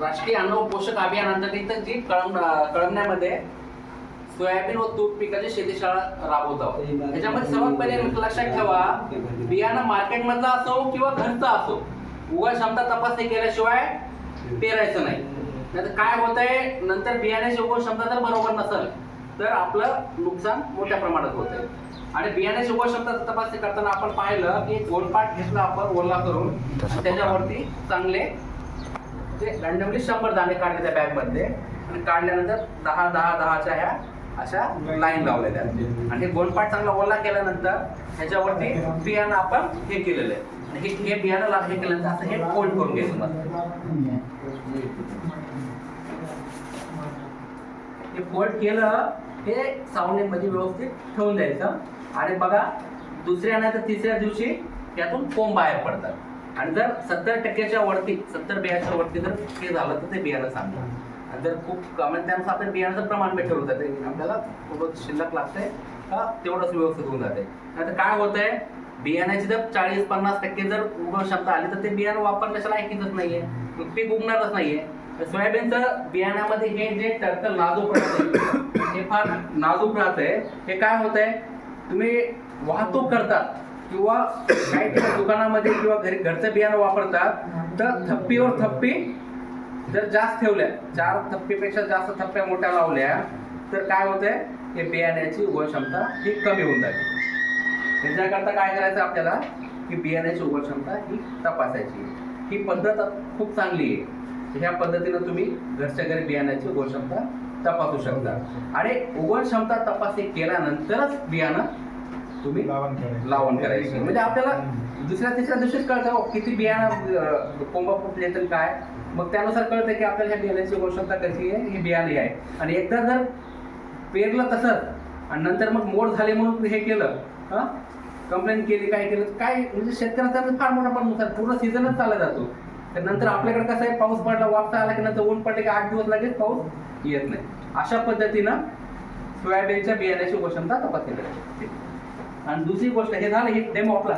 राष्ट्रीय अन्न पोषक अभियान अंतर्गत जी कळम कळमण्यामध्ये सोयाबीन व तूर पिकाची शेतीशाळा राबवत. त्याच्यामध्ये सर्वात पहिले लक्षात ठेवा बियाणं मार्केटमधलं असो किंवा घरचं असो उगा क्षमता तपासणी केल्याशिवाय पेरायचं नाही. नाहीतर काय होतंय नंतर बियाण्याची उगवण क्षमता जर बरोबर नसेल तर आपलं नुकसान मोठ्या प्रमाणात होतंय. आणि बियाण्याची उगवण क्षमता तपासणी करताना आपण पाहिलं की गोलपाट घेतला आपण ओला करून त्याच्यावरती चांगले म्हणजे ते रँडमली शंभर दाणे काढले त्या बॅगमध्ये. आणि काढल्यानंतर दहा दहा दहाच्या ह्या अशा लाईन लावलेल्या. आहेत. आणि हे गोलपाट चांगला ओला केल्यानंतर ह्याच्यावरती बियाणं आपण हे केलेलं आहे. आणि हे हे बियाणं लागले हे केल्यानंतर असं हे फोल्ड करून घ्यायचं मग. हे फोल्ड केलं हे सावणीमध्ये व्यवस्थित ठेवून द्यायचं. आणि बघा दुसऱ्या नाही तर तिसऱ्या दिवशी त्यातून कोंब बाहेर पडतात. आणि जर सत्तर टक्क्याच्या वरती सत्तर बियाच्या वरती जर हे झालं तर ते बियाणं सांगतात आणि जर खूप कमी त्यानुसार आपल्या बियाण्याचं प्रमाण बी होतं ते आपल्याला खूपच शिल्लक लागते का तेवढंच व्यवस्थित होऊन जाते. आता काय होतंय? बियाण्याची जर चाळीस पन्नास टक्के जर उगवण क्षमता आली तर ते बियाणं वापरण्याच्या ऐकतच नाहीये. मग पीक उगणारच नाहीये. तर सोयाबीनचं बियाण्यामध्ये हे जे टर्कल नाजूक राहते हे फार नाजूक राहतंय हे काय होतंय? तुम्ही वाहतूक करतात किंवा काही ठिकाणी दुकानामध्ये किंवा घरी घरचं बियाणं वापरतात तर थप्पीवर थप्पी जर जास्त ठेवल्या चार थप्पीपेक्षा जास्त थप्प्या मोठ्या लावल्या तर काय होतंय? हे बियाण्याची उगवण क्षमता ही कमी होऊन जाते. त्याच्याकरता काय करायचं आपल्याला? की बियाण्याची उगवण क्षमता ही तपासायची. ही पद्धत खूप चांगली आहे. ह्या पद्धतीनं तुम्ही घरच्या घरी बियाण्याची उगवण क्षमता तपासू शकता. आणि उगवण क्षमता तपासणी केल्यानंतरच बियाणं तुम्ही? लावण करायचं. लावण करायची. म्हणजे आपल्याला दुसऱ्या तिसऱ्या दिवशीच कळतं हो, किती बियाणं कोंबा फुटले तर काय? मग त्यानुसार कळतं की आपल्याला ह्या बियाण्याची गोषणता कशी आहे हे बियाणे आहे. आणि एकदा जर पेरलं तसंच आणि नंतर मग मोड झाले म्हणून हे केलं हा? कंप्लेंट केली काय केलं काय म्हणजे शेतकऱ्याचा फार मोठा पण नुकसान. पूर्ण सीझनच चालला जातो. तर नंतर आपल्याकडे कसं आहे पाऊस पडला वापसा आला की नंतर ऊन पडले की आठ दिवस लगेच पाऊस येत नाही. अशा पद्धतीनं सोयाबीनच्या बियाण्याची गोषणता तपासणी करायची. आणि दुसरी गोष्ट हे झालं हे डेमो आपला.